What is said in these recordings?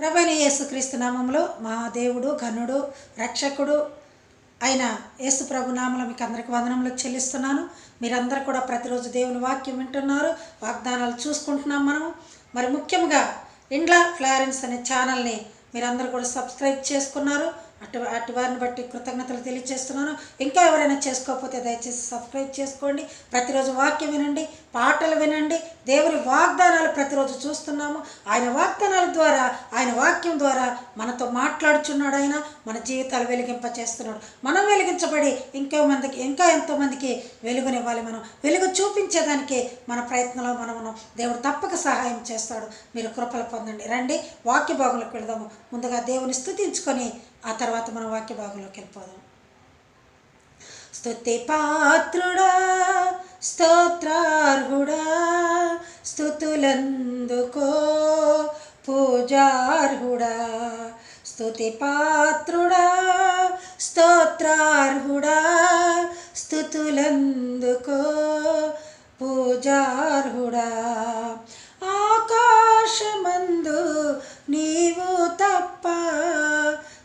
ప్రభైన యేసుక్రీస్తు నామంలో మా దేవుడు ఘనుడు రక్షకుడు అయిన యేసు ప్రభు నామంలో మీకు అందరికి వందనములు చెల్లిస్తున్నాను. మీరందరూ కూడా ప్రతిరోజు దేవుని వాక్యం వింటున్నారు. వాగ్దానాలు చూసుకుంటున్నాం మనము. మరి ముఖ్యంగా ఇండ్లా ఫ్లారెన్స్ అనే ఛానల్ని మీరందరూ కూడా సబ్స్క్రైబ్ చేసుకున్నారు. అటు అటువారిని బట్టి కృతజ్ఞతలు తెలియజేస్తున్నాను. ఇంకా ఎవరైనా చేసుకోకపోతే దయచేసి సబ్స్క్రైబ్ చేసుకోండి. ప్రతిరోజు వాక్యం వినండి పాటలు వినండి. దేవుని వాగ్దానాలు ప్రతిరోజు చూస్తున్నాము. ఆయన వాగ్దానాల ద్వారా ఆయన వాక్యం ద్వారా మనతో మాట్లాడుచున్నాడు ఆయన. మన జీవితాలు వెలిగింప చేస్తున్నాడు మనం వెలిగించబడి ఇంకో మందికి ఇంకా ఎంతోమందికి వెలుగునివ్వాలి మనం. వెలుగు చూపించేదానికి మన ప్రయత్నంలో మనం మనం దేవుడు తప్పక సహాయం చేస్తాడు. మీరు కృపలు పొందండి. రండి వాక్య భాగంలోకి వెళదాము. ముందుగా దేవుని స్థుతించుకొని ఆ తర్వాత మనం వాక్య భాగంలోకి వెళ్ళిపోదాం. స్తుతి పాత్రుడా స్తోత్రార్హుడా స్థుతులందుకో పూజార్హుడా. స్తుతి పాత్రుడా స్తోత్రార్హుడా స్థుతులందుకో పూజార్హుడా. ఆకాశమందు నీవు తప్ప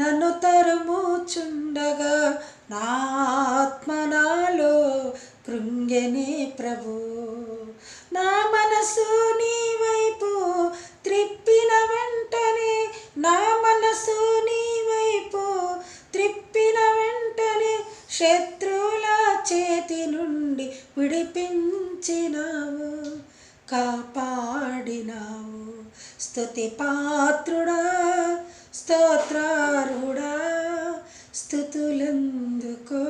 నన్ను తరుముచుండగా నా ఆత్మ నాలో కృంగెని ప్రభు. నా మనసు నీ వైపు త్రిప్పిన వెంటనే నా మనసు నీ వైపు త్రిప్పిన వెంటనే శత్రువుల చేతి నుండి విడిపించినావు కాపాడినావు. స్తుతి పాత్రుడా స్తోత్రారుడా స్థుతులందుకో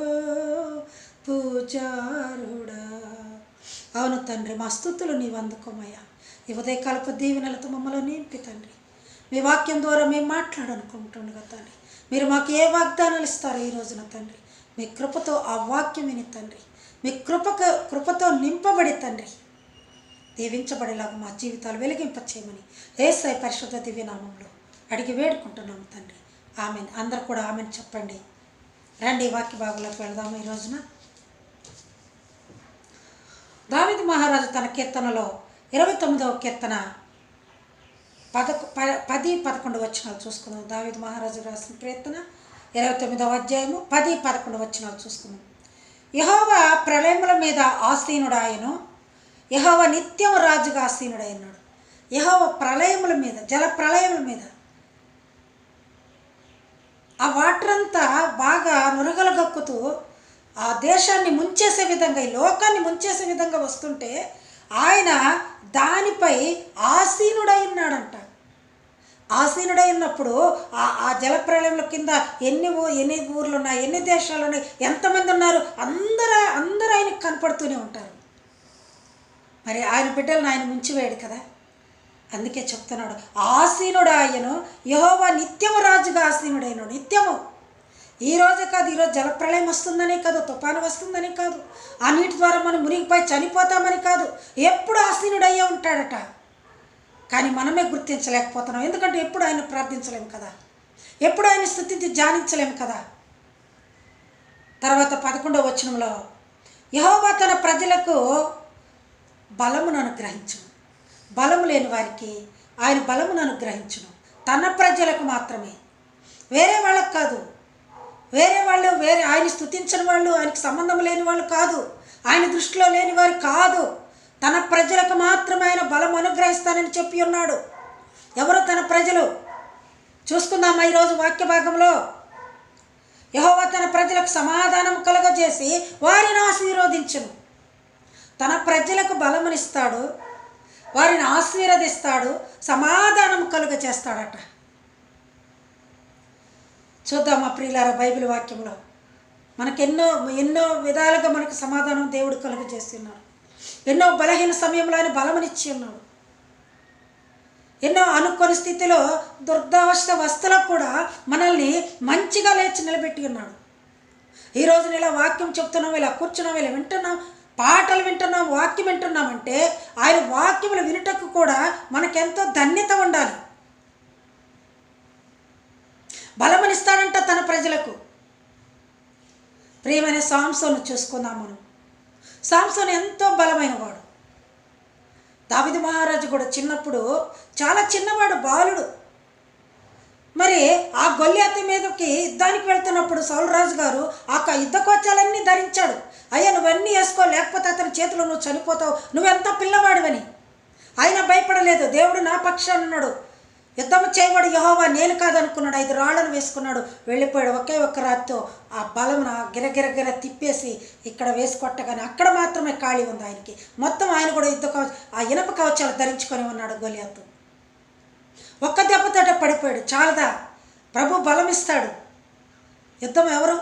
పూజారుడా అవును తండ్రి మా స్థుతులు నీవు అందుకోమయ్యా. ఈ ఉదయకాలపు దీవెనలతో మమ్మల్ని నింపి తండ్రి. మీ వాక్యం ద్వారా మేము మాట్లాడనుకుంటుండగా తండ్రి. మీరు మాకు ఏ వాగ్దానాలు ఇస్తారో ఈ రోజున తండ్రి. మీ కృపతో ఆ వాక్యం విని తండ్రి. మీ కృపక కృపతో నింపబడి తండ్రి. దీవించబడేలాగా మా జీవితాలు వెలిగింప చేయమని ఏసై పరిశుద్ధ దివ్యనామంలో అడిగి వేడుకుంటున్నాము తండ్రి. ఆమె అందరు కూడా ఆమెను చెప్పండి. రండి వాక్య భాగంలోకి వెళదాము ఈ రోజున. దావిది మహారాజు తన కీర్తనలో ఇరవై తొమ్మిదవ కీర్తన పదకొ ప పది పదకొండు వచ్చినాలు చూసుకుందాం. దావిది మహారాజు రాసిన కీర్తన ఇరవై తొమ్మిదవ అధ్యాయము పది పదకొండు వచ్చినాలు చూసుకుందాం. యహోవ ప్రళయముల మీద ఆసీనుడాయను. యహోవ నిత్యం రాజుగా ఆసీనుడైనాడు యహోవ ప్రళయముల మీద జల ప్రళయముల మీద ఆ వాటర్ అంతా బాగా నురగలు గక్కుతూ ఆ దేశాన్ని ముంచేసే విధంగా ఈ లోకాన్ని ముంచేసే విధంగా వస్తుంటే ఆయన దానిపై ఆసీనుడై ఉన్నాడంట. ఆసీనుడై ఉన్నప్పుడు ఆ ఆ జలప్రలయంలో కింద ఎన్ని ఊ ఎన్ని ఊర్లు ఉన్నాయి ఎన్ని దేశాలు ఉన్నాయి ఎంతమంది ఉన్నారు అందరూ అందరూ ఆయనకు కనపడుతూనే ఉంటారు. మరి ఆయన బిడ్డలను ఆయన ముంచివేయడు కదా? అందుకే చెప్తున్నాడు ఆసీనుడు ఆయను యహోవా నిత్యము రాజుగా ఆసీనుడైనడు నిత్యము. ఈ రోజే కాదు ఈరోజు జలప్రళయం వస్తుందని కాదు తుఫాను వస్తుందని కాదు ఆ నీటి ద్వారా మనం మునిగిపోయి చనిపోతామని కాదు ఎప్పుడు ఆసీనుడయ్యే ఉంటాడట. కానీ మనమే గుర్తించలేకపోతున్నాం. ఎందుకంటే ఎప్పుడు ఆయన ప్రార్థించలేము కదా? ఎప్పుడు ఆయన స్థుతించి ధ్యానించలేము కదా? తర్వాత పదకొండవ వచనంలో యహోబా తన ప్రజలకు బలమును అనుగ్రహించును. బలము లేని వారికి ఆయన బలమును అనుగ్రహించును. తన ప్రజలకు మాత్రమే. వేరే వాళ్ళకు కాదు వేరే వాళ్ళు వేరే ఆయన స్థుతించని వాళ్ళు ఆయనకి సంబంధం లేని వాళ్ళు కాదు. ఆయన దృష్టిలో లేని వారు కాదు. తన ప్రజలకు మాత్రమే ఆయన బలం అనుగ్రహిస్తానని చెప్పి ఉన్నాడు. ఎవరు తన ప్రజలు? చూసుకుందామా ఈరోజు వాక్య భాగంలో? యహోవా తన ప్రజలకు సమాధానం కలుగజేసి వారిని ఆశీర్వదించును. తన ప్రజలకు బలమునిస్తాడు వారిని ఆశీర్వదిస్తాడు సమాధానం కలుగ చేస్తాడట చూద్దాం ఆ ప్రియులార బైబిల్ వాక్యంలో మనకెన్నో ఎన్నో విధాలుగా మనకు సమాధానం దేవుడు కలుగజేస్తున్నాడు ఎన్నో బలహీన సమయంలో ఆయన బలమనిచ్చి ఉన్నాడు. ఎన్నో అనుకోని స్థితిలో దుర్దావస్థ వస్తులకు కూడా మనల్ని మంచిగా లేచి నిలబెట్టి ఉన్నాడు. ఈ రోజున ఇలా వాక్యం చెప్తున్నాం ఇలా కూర్చున్నాం ఇలా వింటున్నాం పాటలు వింటున్నాం వాక్యం వింటున్నామంటే ఆయన వాక్యములు వినుటకు కూడా మనకెంతో ధన్యత ఉండాలి. బలమనిస్తాడంట తన ప్రజలకు. ప్రియమైన సాంసోను చూసుకుందాం మనం. సాంసోన్ ఎంతో బలమైన వాడు దావిది మహారాజు కూడా చిన్నప్పుడు చాలా చిన్నవాడు బాలుడు. మరి ఆ గొల్లాతి మీదకి యుద్ధానికి వెళ్తున్నప్పుడు సౌలరాజు గారు ఆ యుద్ధ కోచాలన్నీ ధరించాడు. అయ్యా నువ్వన్నీ వేసుకో లేకపోతే అతని చేతిలో నువ్వు చనిపోతావు. నువ్వెంత పిల్లవాడివని. ఆయన భయపడలేదు. దేవుడు నా పక్షాన్ని ఉన్నాడు. యుద్ధం చేయబడి యహోవా నేను కాదనుకున్నాడు ఐదు రాళ్ళను వేసుకున్నాడు. వెళ్ళిపోయాడు ఒకే ఒక్క రాత్రితో. ఆ బలం గిరగిరగిర తిప్పేసి ఇక్కడ వేసుకొట్టగానే అక్కడ మాత్రమే ఖాళీ ఉంది ఆయనకి. మొత్తం ఆయన కూడా యుద్ధ కవచ ఆ ఇనప కవచాలు ధరించుకొని ఉన్నాడు గొలియాతు. ఒక్క దెబ్బతోట పడిపోయాడు. చాలదా? ప్రభు బలం ఇస్తాడు యుద్ధం ఎవరు?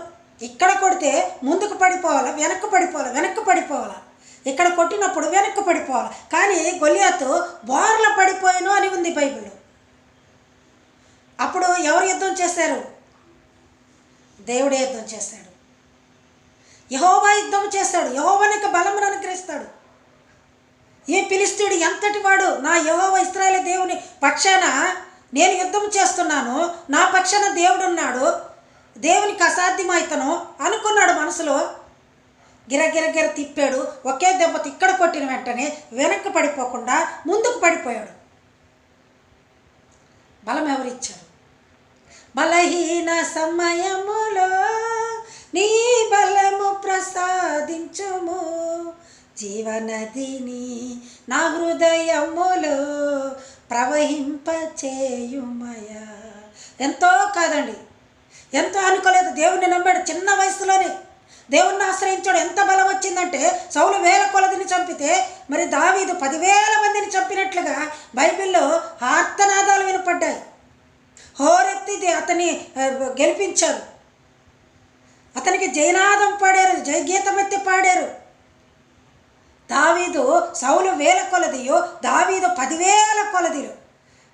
ఇక్కడ కొడితే ముందుకు పడిపోవాలా? వెనక్కి పడిపోవాలా? వెనక్కి పడిపోవాలా? ఇక్కడ కొట్టినప్పుడు వెనక్కి పడిపోవాలి? కానీ గొలియాతు బోర్ల పడిపోయాను అని ఉంది బైబిల్లో. అప్పుడు ఎవరు యుద్ధం చేశారు? దేవుడే యుద్ధం చేశాడు యహోవా యుద్ధం చేశాడు యహోవానికి బలమును అనుగ్రహిస్తాడు. ఏ పిలిస్తుడు ఎంతటి వాడు? నా యహోవ ఇస్రాయేల్ దేవుని పక్షాన నేను యుద్ధం చేస్తున్నాను. నా పక్షాన దేవుడు ఉన్నాడు దేవునికి అసాధ్యమైతను అనుకున్నాడు మనసులో. గిరగిరగిర తిప్పాడు. ఒకే దెబ్బతో ఇక్కడ కొట్టిన వెంటనే వెనక్కి పడిపోకుండా ముందుకు పడిపోయాడు. బలం ఎవరిచ్చారు బలహీన సమయములో నీ బలము ప్రసాదించుము. జీవనదిని నా హృదయములో ప్రవహింపచేయుమయ. ఎంతో కాదండి ఎంతో అనుకోలేదు దేవుణ్ణి నమ్మాడు చిన్న వయసులోనే. దేవుణ్ణి ఆశ్రయించాడు. ఎంత బలం వచ్చిందంటే సౌలు వేల కొలదిని చంపితే మరి దావీదు పదివేల మందిని చంపినట్లుగా బైబిల్లో ఆర్తనాదాలు వినపడ్డాయి. హోరెత్తి అతన్ని గెలిపించారు. అతనికి జయనాదం పాడారు జయగీతమెత్తి పాడారు. దావీదు సౌలు వేల కొలదియు దావీదు పదివేల కొలదిలు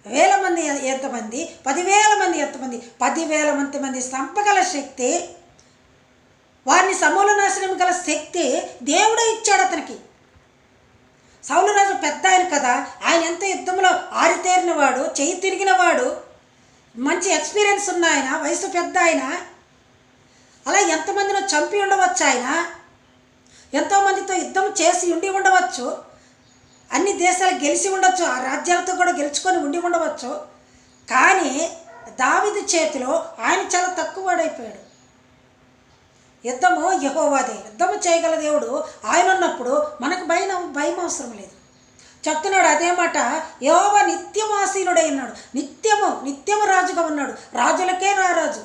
వేల మంది ఎంతమంది? పదివేల మంది ఎంతమంది? పదివేల మంది మంది సంపగల శక్తి వారిని సమూల నాశనం గల శక్తి దేవుడే ఇచ్చాడు అతనికి. సౌలరాజు పెద్ద ఆయన కదా. ఆయన ఎంత యుద్ధంలో ఆరితేరినవాడు చేయి తిరిగినవాడు. వాడు మంచి ఎక్స్పీరియన్స్ ఉన్న ఆయన వయసు పెద్ద ఆయన. అలా ఎంతమందినో చంపి ఉండవచ్చు ఆయన. ఎంతోమందితో యుద్ధం చేసి ఉండి ఉండవచ్చు. అన్ని దేశాలు గెలిచి ఉండొచ్చు ఆ రాజ్యాలతో కూడా గెలుచుకొని ఉండి ఉండవచ్చు. కానీ దావిది చేతిలో ఆయన చాలా తక్కువడైపోయాడు. యుద్ధము యహోవాదే. యుద్ధము చేయగల దేవుడు ఆయన ఉన్నప్పుడు మనకు భయం భయం అవసరం లేదు. చెప్తున్నాడు అదే మాట. యహోవా నిత్యమాసీనుడై ఉన్నాడు నిత్యము నిత్యము రాజుగా ఉన్నాడు. రాజులకే రారాజు.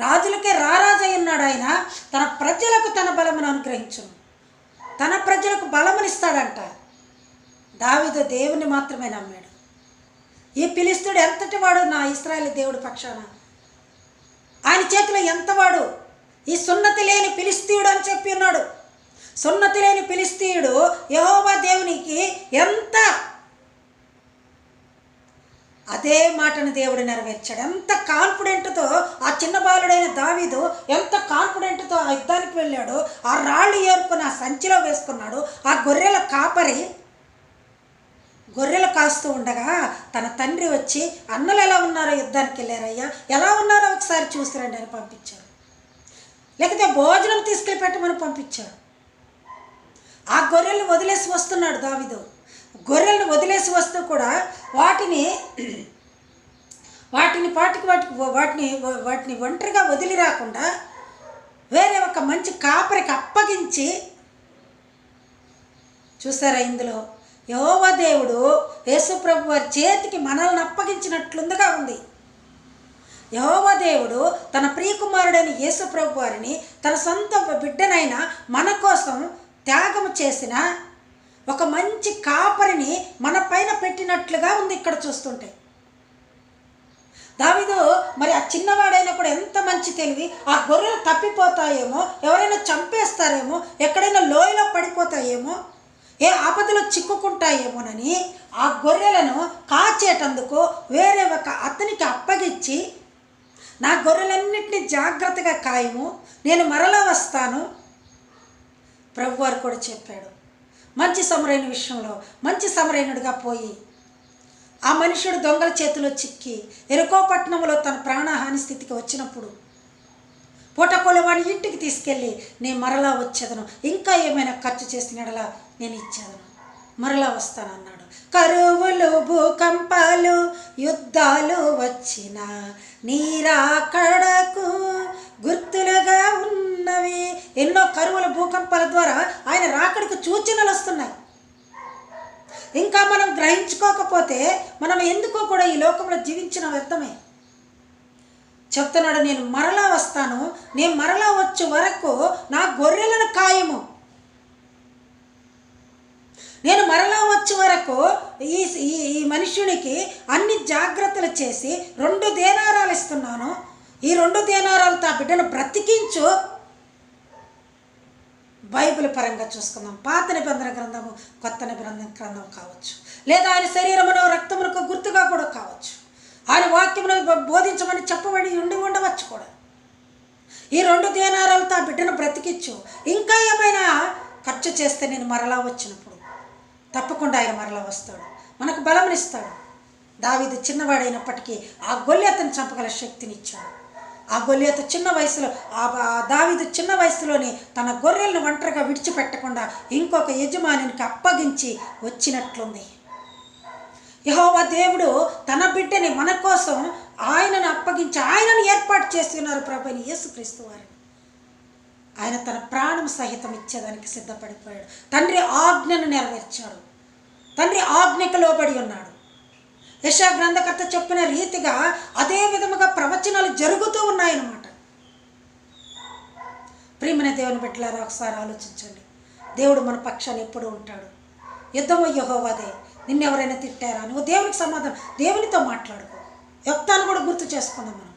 రాజులకే రారాజు అయి ఉన్నాడు ఆయన. తన ప్రజలకు తన బలమును అనుగ్రహించును. తన ప్రజలకు బలమునిస్తాడంట దావిదు దేవుని మాత్రమే నమ్మాడు. ఈ పిలిస్తుడు ఎంతటి వాడు? నా ఇస్రాయల్ దేవుడి పక్షాన. ఆయన చేతిలో ఎంతవాడు? ఈ సున్నతి లేని పిలిస్తీయుడు అని చెప్పి ఉన్నాడు. సున్నతి లేని పిలిస్తీయుడు యహోవా దేవునికి ఎంత అదే మాటను దేవుడు నెరవేర్చాడు. ఎంత కాన్ఫిడెంట్తో ఆ చిన్న బాలుడైన దావీదు ఎంత కాన్ఫిడెంట్తో ఆ యుద్ధానికి వెళ్ళాడు. ఆ రాళ్ళు ఏరుకొని ఆ సంచిలో వేసుకున్నాడు. ఆ గొర్రెల కాపరి గొర్రెలు కాస్తూ ఉండగా తన తండ్రి వచ్చి అన్నలు ఎలా ఉన్నారో యుద్ధానికి వెళ్ళారయ్యా? ఎలా ఉన్నారో ఒకసారి చూసిరండి అని పంపించారు లేకపోతే భోజనం తీసుకెళ్ళి పెట్టమని పంపించారు ఆ గొర్రెలను వదిలేసి వస్తున్నాడు దావిదు. గొర్రెలను వదిలేసి వస్తూ కూడా వాటిని వాటిని పాటికి వాటికి వాటిని వాటిని ఒంటరిగా వదిలి రాకుండా వేరే ఒక మంచి కాపరికి అప్పగించి చూసారా ఇందులో? యహోవా దేవుడు యేసుప్రభు వారి చేతికి మనల్ని అప్పగించినట్లుందిగా ఉంది. యహోవా దేవుడు తన ప్రియకుమారుడైన యేసుప్రభు వారిని తన సొంత బిడ్డనైన మన కోసం త్యాగం చేసిన ఒక మంచి కాపరిని మన పైన పెట్టినట్లుగా ఉంది ఇక్కడ చూస్తుంటే. దావిదు మరి ఆ చిన్నవాడైనా కూడా ఎంత మంచి తెలివి ఆ గొర్రెలు తప్పిపోతాయేమో ఎవరైనా చంపేస్తారేమో ఎక్కడైనా లోయలో పడిపోతాయేమో ఏ ఆపదలో చిక్కుకుంటాయేమోనని ఆ గొర్రెలను కాచేటందుకు వేరే ఒక అతనికి అప్పగించి నా గొర్రెలన్నింటినీ జాగ్రత్తగా కాయము నేను మరలా వస్తాను ప్రభువారు కూడా చెప్పాడు. మంచి సమరైన విషయంలో మంచి సమరైనడుగా పోయి ఆ మనుషుడు దొంగల చేతిలో చిక్కి ఎరుకోపట్నంలో తన ప్రాణహాని స్థితికి వచ్చినప్పుడు పూటకోలు వాడి ఇంటికి తీసుకెళ్ళి నేను మరలా వచ్చేదను. ఇంకా ఏమైనా ఖర్చు చేసిన నేను ఇచ్చేదను. మరలా వస్తానన్నాడు. కరువులు భూకంపాలు యుద్ధాలు వచ్చిన నీరాకడకు గుర్తులుగా ఉన్నవి. ఎన్నో కరువుల భూకంపాల ద్వారా ఆయన రాకడికి సూచనలు వస్తున్నాయి. ఇంకా మనం గ్రహించుకోకపోతే మనం ఎందుకో కూడా ఈ లోకంలో జీవించిన వ్యర్థమే. చెప్తున్నాడు నేను మరలా వస్తాను. నేను మరలా వచ్చే వరకు నా గొర్రెలను కాయము. నేను మరలా వచ్చే వరకు ఈ ఈ ఈ మనుష్యునికి అన్ని జాగ్రత్తలు చేసి రెండు దేనారాలు ఇస్తున్నాను. ఈ రెండు దేనారాలతో ఆ బిడ్డను బ్రతికించు. బైబిల్ పరంగా చూసుకుందాం. పాత నిబంధన గ్రంథము కొత్త నిబంధన గ్రంథం కావచ్చు. లేదా ఆయన శరీరమును రక్తమునకు గుర్తుగా కూడా కావచ్చు. ఆయన వాక్యమును బోధించమని చెప్పబడి ఉండి ఉండవచ్చు కూడా. ఈ రెండు దేనారాలతో ఆ బిడ్డను బ్రతికించు. ఇంకా ఏమైనా ఖర్చు చేస్తే నేను మరలా వచ్చినప్పుడు. తప్పకుండా ఆయన మరలా వస్తాడు. మనకు బలమునిస్తాడు. దావీదు చిన్నవాడైనప్పటికీ ఆ గొల్లియతను చంపగల శక్తిని ఇచ్చాడు ఆ గొల్లియత చిన్న వయసులో ఆ ఆ దావీదు చిన్న వయసులోనే తన గొర్రెలను ఒంటరిగా విడిచిపెట్టకుండా ఇంకొక యజమానికి అప్పగించి వచ్చినట్లుంది. యహోవా దేవుడు తన బిడ్డని మన కోసం ఆయనను అప్పగించి ఆయనను ఏర్పాటు చేస్తున్నారు ప్రభుని యేసుక్రీస్తు వారిని ఆయన తన ప్రాణం సహితం ఇచ్చేదానికి సిద్ధపడిపోయాడు. తండ్రి ఆజ్ఞను నెరవేర్చాడు. తండ్రి ఆజ్ఞకు లోబడి ఉన్నాడు. యశా గ్రంథకర్త చెప్పిన రీతిగా అదే విధముగా ప్రవచనాలు జరుగుతూ ఉన్నాయన్నమాట. ప్రియమైన దేవుని బిడ్డలారా ఒకసారి ఆలోచించండి. దేవుడు మన పక్షాన్ని ఎప్పుడు ఉంటాడు. యుద్ధము యహోవాదే. నిన్నెవరైనా తిట్టారా? నువ్వు దేవునికి సమాధానం దేవునితో మాట్లాడుకో. యుక్తాన్ని కూడా గుర్తు చేసుకుందాం మనం.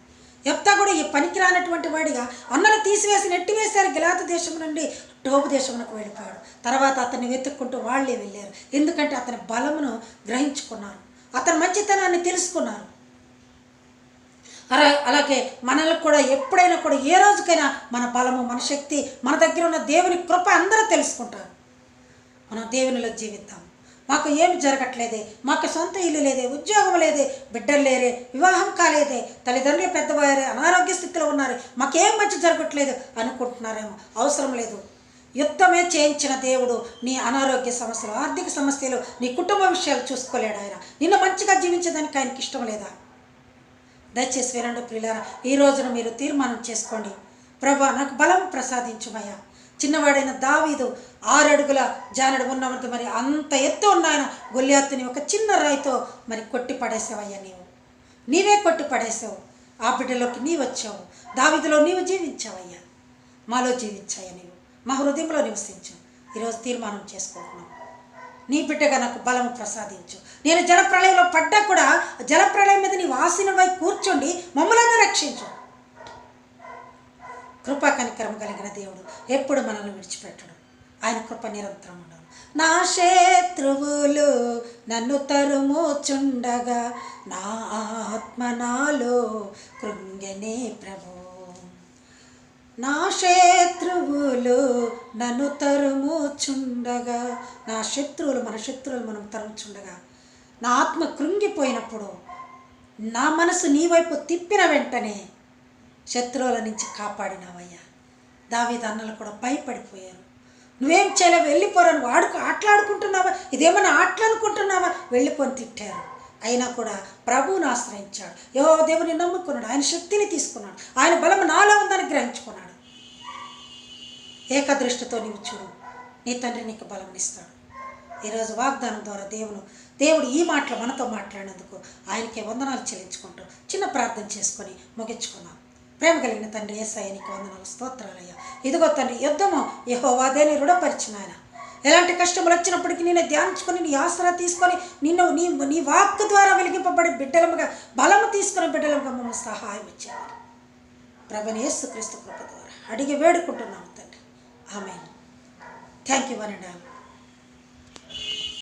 యొప్తా కూడా ఈ పనికి రానటువంటి వాడిగా అన్నలు తీసివేసి నెట్టివేశారు గిలాత దేశం నుండి టోపు దేశమునకు వెళ్ళిపోయాడు. తర్వాత అతన్ని వెతుక్కుంటూ వాళ్ళే వెళ్ళారు. ఎందుకంటే అతని బలమును గ్రహించుకున్నారు అతని మంచితనాన్ని తెలుసుకున్నారు అలా అలాగే మనల్ని కూడా ఎప్పుడైనా కూడా ఏ రోజుకైనా మన బలము మన శక్తి మన దగ్గర ఉన్న దేవుని కృప అందరూ తెలుసుకుంటారు. మనం దేవునిలో జీవిద్దాం. మాకు ఏమి జరగట్లేదే మాకు సొంత ఇల్లు లేదే ఉద్యోగం లేదే బిడ్డలు లేరే వివాహం కాలేదే తల్లిదండ్రులు పెద్దవారే అనారోగ్య స్థితిలో ఉన్నారు మాకేం మంచి జరగట్లేదు అనుకుంటున్నారేమో. అవసరం లేదు. యుద్ధమే చేయించిన దేవుడు నీ అనారోగ్య సమస్యలు ఆర్థిక సమస్యలు నీ కుటుంబ విషయాలు చూసుకోలేడు ఆయన. నిన్ను మంచిగా జీవించడానికి ఆయనకి ఇష్టం లేదా? దయచేసి వినండి ప్రియులారా ఈ రోజున మీరు తీర్మానం చేసుకోండి. ప్రభా నాకు బలం ప్రసాదించుమయ్యా. చిన్నవాడైన దావీదు ఆరు అడుగుల జానడు ఉన్నవంత మరి అంత ఎత్తు ఉన్న ఆయన గొల్లియాత్తుని ఒక చిన్న రాయితో మరి కొట్టి పడేసావయ్యా నీవు. నీవే కొట్టి పడేసావు ఆ బిడ్డలోకి నీ వచ్చావు. దావీదులో నీవు జీవించావయ్యా. మాలో జీవించాయా నీవు? మా హృదయంలో నివసించు. ఈరోజు తీర్మానం చేసుకుంటున్నాం. నీ బిడ్డగా నాకు బలము ప్రసాదించు. నేను జలప్రళయంలో పడ్డా కూడా జలప్రళయం మీద నీ వాసినవై కూర్చోండి. మమ్మలను రక్షించు. కృపా కనికరం కలిగిన దేవుడు ఎప్పుడు మనల్ని విడిచిపెట్టడు. ఆయన కృప నిరంతరం ఉండదు నా శత్రువులు నన్ను తరుముచుండగా నా ఆత్మ నాలో కృంగనే ప్రభు. నా శత్రువులు నన్ను తరుముచుండగా నా శత్రువులు మన శత్రువులు మనం తరుముచుండగా నా ఆత్మ కృంగిపోయినప్పుడు నా మనసు నీ వైపు తిప్పిన వెంటనే శత్రువుల నుంచి కాపాడినావయ్యా. దావీదు అన్నలు కూడా భయపడిపోయారు. నువ్వేం చేయలేవు వెళ్ళిపోరని వాడుకు ఆటలాడుకుంటున్నావా? ఇదేమన్నా ఆటలనుకుంటున్నావా? వెళ్ళిపోని తిట్టారు. అయినా కూడా ప్రభువును ఆశ్రయించాడు. యో దేవుని నమ్ముకున్నాడు ఆయన శక్తిని తీసుకున్నాడు. ఆయన బలం నాలో ఉందని గ్రహించుకున్నాడు. ఏకదృష్టితో నీవు చూడు నీ తండ్రి నీకు బలం ఇస్తాడు. ఈరోజు వాగ్దానం ద్వారా దేవుడు దేవుడు ఈ మాటలు మనతో మాట్లాడినందుకు ఆయనకే వందనాలు చెల్లించుకుంటూ చిన్న ప్రార్థన చేసుకొని ముగించుకున్నాం ప్రేమ కలిగిన తండ్రి ఏసయ్య నీకు వందనాలు స్తోత్రాలయ్యా ఇదిగో తండ్రి యుద్ధము యహోవాదేని రుణపరిచిన ఆయన ఎలాంటి కష్టములు వచ్చినప్పటికీ నేను ధ్యానించుకొని నీ ఆసరా తీసుకొని నిన్ను నీ నీ వాక్ ద్వారా వెలిగింపబడి బిడ్డలముగా బలము తీసుకుని బిడ్డలముగా మమ్మల్ని సహాయం ఇచ్చేవారు. ఏసు క్రీస్తు కృప ద్వారా అడిగి వేడుకుంటున్నాము తండ్రి. ఆమె thank you one and all.